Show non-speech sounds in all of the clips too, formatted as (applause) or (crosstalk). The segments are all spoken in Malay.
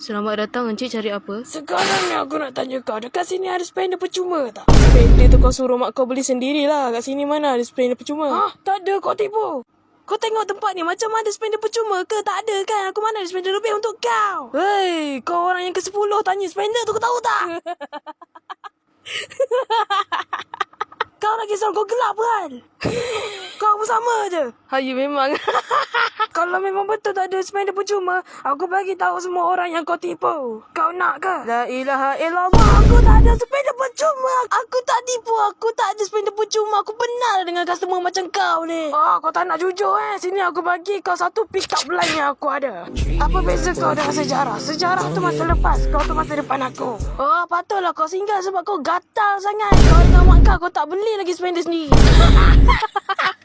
Selamat datang, Encik cari apa? Sekarang ni aku nak tanya kau, dekat sini ada spender percuma tak? Spender tu kau suruh mak kau beli sendirilah. Kat sini mana ada spender percuma? Ha? Tak ada, kau tipu. Kau tengok tempat ni macam ada spender percuma ke? Tak ada kan? Aku mana ada spender lebih untuk kau? Hei, kau orang yang ke-10 tanya spender tu kau tahu tak? (laughs) kau lagi soal kau gelap kan? kau pun sama je. Hayu memang. (laughs) Kalau memang betul tak ada spender percuma, aku bagi tahu semua orang yang kau tipu. Kau nak ke? La ilaha illallah. Aku tak ada spender percuma. Aku tak tipu. Aku tak ada spender percuma. Aku benar dengan customer macam kau ni. Oh, kau tak nak jujur eh. Sini aku bagi kau satu pick up line yang aku ada. Apa beza kau dengan sejarah? Sejarah tu masa lepas. Kau tu masa depan aku. Oh, patutlah kau singgah sebab kau gatal sangat. Kau dengan mak kau, kau tak beli lagi spender sendiri. (laughs)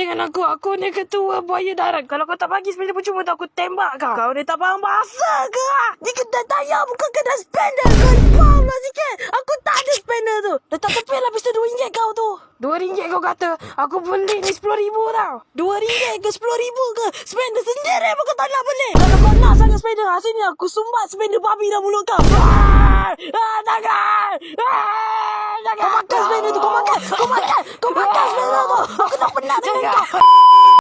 dengan aku. Aku ni ketua buaya darat. Kalau kau tak bagi spender percuma tu, aku tembak kau. Kau ni tak faham bahasa ke? Ni kedai tayar bukan kedai spender. Kau lah sikit. Aku tak ada spender tu. Letak tepi lah pistol RM2 kau tu. RM2 kau kata. Aku beli ni RM10,000 tau. RM2 ke RM10,000 ke? Spender sendiri pun kau tak nak beli. Kalau kau nak sangat spender, ha, sini aku sumbat spender babi dalam mulut kau. Ah, ah, jangan. Ah, jangan. Kau makan spender tu. Kau makan. Kau makan. Kau makan spender tu. Aku tak pernah dengan kau.